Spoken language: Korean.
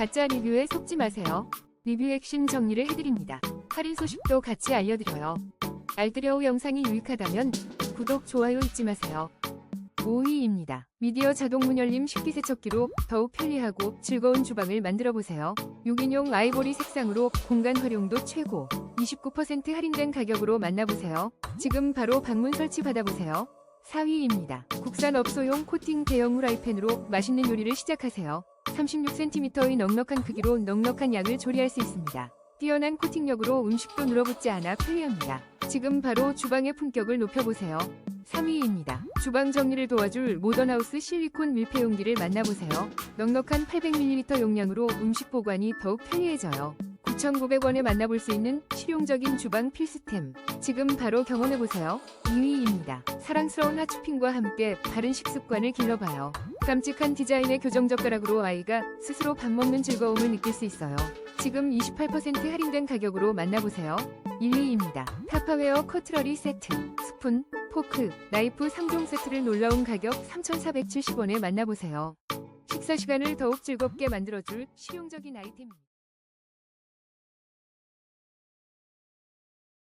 가짜 리뷰에 속지 마세요. 리뷰 핵심 정리를 해드립니다. 할인 소식도 같이 알려드려요. 알뜰여우 영상이 유익하다면 구독, 좋아요 잊지 마세요. 5위입니다. 미디어 자동 문열림 식기세척기로 더욱 편리하고 즐거운 주방을 만들어 보세요. 6인용 아이보리 색상으로 공간 활용도 최고. 29% 할인된 가격으로 만나보세요. 지금 바로 방문 설치 받아보세요. 4위입니다. 국산 업소용 코팅 대형 후라이팬으로 맛있는 요리를 시작하세요. 36cm의 넉넉한 크기로 넉넉한 양을 조리할 수 있습니다. 뛰어난 코팅력으로 음식도 눌어붙지 않아 편리합니다. 지금 바로 주방의 품격을 높여보세요. 3위입니다. 주방 정리를 도와줄 모던하우스 실리콘 밀폐용기를 만나보세요. 넉넉한 800ml 용량으로 음식 보관이 더욱 편리해져요. 9,900원에 만나볼 수 있는 실용적인 주방 필수템. 지금 바로 경험해보세요. 2위입니다. 사랑스러운 하츄핑과 함께 바른 식습관을 길러봐요. 깜찍한 디자인의 교정젓가락으로 아이가 스스로 밥 먹는 즐거움을 느낄 수 있어요. 지금 28% 할인된 가격으로 만나보세요. 1위입니다. 타파웨어 커트러리 세트, 스푼, 포크, 나이프 3종 세트를 놀라운 가격 3,470원에 만나보세요. 식사 시간을 더욱 즐겁게 만들어줄 실용적인 아이템입니다.